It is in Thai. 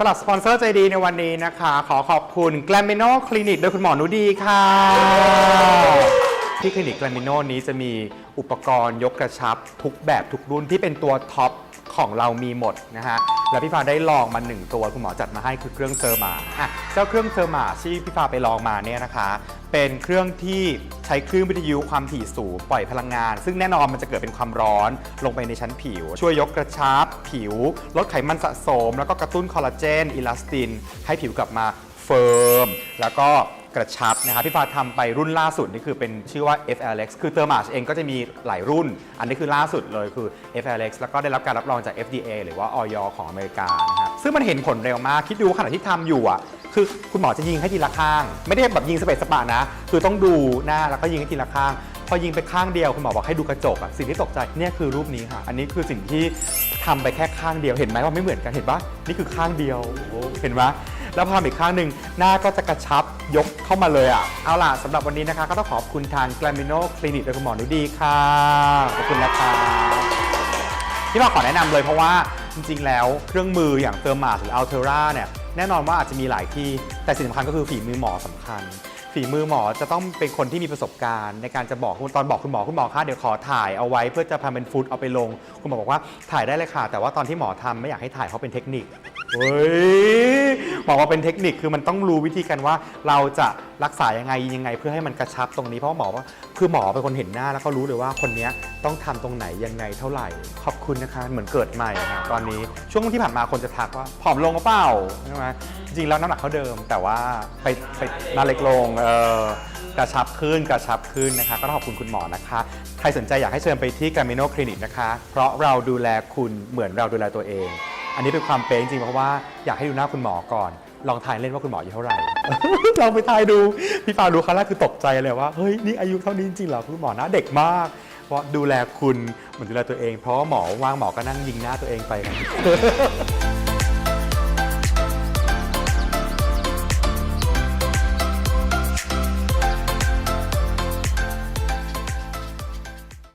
สำหรับสปอนเซอร์ใจดีในวันนี้นะคะ ขอขอบคุณ g l a m i n o Clinic โดยคุณหมอนุดีค่ะ ที่คลินิกแกลมิโนนี้จะมีอุปกรณ์ยกกระชับทุกแบบทุกรุ่นที่เป็นตัวท็อปของเรามีหมดนะฮะ แล้วพี่ฟ้าได้ลองมาหนึ่งตัวคุณหมอจัดมาให้คือเครื่องเซอร์มาอะเจ้าเครื่องเซอร์มาที่พี่ฟ้าไปลองมาเนี่ยนะคะ เป็นเครื่องที่ใช้คลื่นวิทยุความถี่สูงปล่อยพลังงาน ซึ่งแน่นอนมันจะเกิดเป็นความร้อนลงไปในชั้นผิว ช่วยยกกระชับผิว ลดไขมันสะสม แล้วก็กระตุ้นคอลลาเจนอิลาสติน ให้ผิวกลับมาเฟิร์มแล้วก็กระชับนะครับพี่ฟ้าทำไปรุ่นล่าสุดนี่คือเป็นชื่อว่า FLX คือเตอร์มาชเองก็จะมีหลายรุ่น อันนี้คือล่าสุดเลยคือ FLX แล้วก็ได้รับการรับรองจาก FDA หรือว่าอยของอเมริกานะครับ ซึ่งมันเห็นผลเร็วมากคิดดูขณะที่ทำอยู่อะคือคุณหมอจะยิงให้ทีละข้าง ไม่ได้แบบยิงสเปซสปะนะ คือต้องดูหน้าแล้วก็ยิงให้ทีละข้าง พอยิงไปข้างเดียวคุณหมอบอกให้ดูกระจกอะสิ่งที่ตกใจเนี่ยคือรูปนี้ค่ะ อันนี้คือสิ่งที่ทำไปแค่ข้างเดียวเห็นไหมว่าไม่เหมือนกันเห็นปะนี่คือข้างเดียวเห็นไหมแล้วพอทำอีกข้างหนึ่งหน้าก็จะกระชับยกเข้ามาเลยอะเอาล่ะสำหรับวันนี้นะคะ ก็ต้องขอบคุณทาง g l a m i n o Clinic โดยคุณหมอนุดีค่ะขอบคุณนะคะที่เราขอแนะนำเลยเพราะว่า จริงๆ แล้วเครื่องมืออย่างเตอร์มาหรืออัลเทอร่าเนี่ยแน่นอนว่าอาจจะมีหลายที่ แต่สิ่งสำคัญก็คือฝีมือหมอสำคัญ ฝีมือหมอจะต้องเป็นคนที่มีประสบการณ์ ในการจะบอกคุณตอนบอกคุณหมอคุณหมอคะเดี๋ยวขอถ่ายเอาไว้เพื่อจะทำเป็นฟุตเอาไปลง คุณหมอบอกว่าถ่ายได้เลยค่ะ แต่ว่าตอนที่หมอทำไม่อยากให้ถ่ายเพราะเป็นเทคนิค เฮ้ยบอกว่าเป็นเทคนิคคือมันต้องรู้วิธีกันว่า เราจะรักษายังไงยังไง เพื่อให้มันกระชับตรงนี้เพราะว่าหมอว่าคือหมอเป็นคนเห็นหน้าแล้วก็รู้เลยว่าคนเนี้ยต้องทำตรงไหนยังไงเท่าไหร่ ขอบคุณนะคะ เหมือนเกิดใหม่นะตอนนี้ช่วงที่ผ่านมาคนจะทักว่าผอมลงหรือเปล่าใช่ไหมจริงๆแล้วน้ำหนักเขาเดิม แต่ว่าไปไปน้าเล็กลงเออกระชับขึ้นกระชับขึ้นนะคะ ก็ต้องขอบคุณคุณหมอนะคะ ใครสนใจอยากให้เชิญไปที่กามิโนคลินิกนะคะ เพราะเราดูแลคุณเหมือนเราดูแลตัวเอง อันนี้เป็นความเป๊ะจริงๆ เพราะว่าอยากให้ดูหน้าคุณหมอก่อน ลองทายเล่นว่าคุณหมออายุเท่าไหร่ ลองไปทายดู พี่ฟาดูครั้งแรกคือตกใจเลยว่า เฮ้ย นี่อายุเท่านี้จริงๆเหรอ คุณหมอหน้าเด็กมาก เพราะดูแลคุณเหมือนดูแลตัวเอง เพราะหมอว่างหมอก็นั่งยิงหน้าตัวเองไปครับ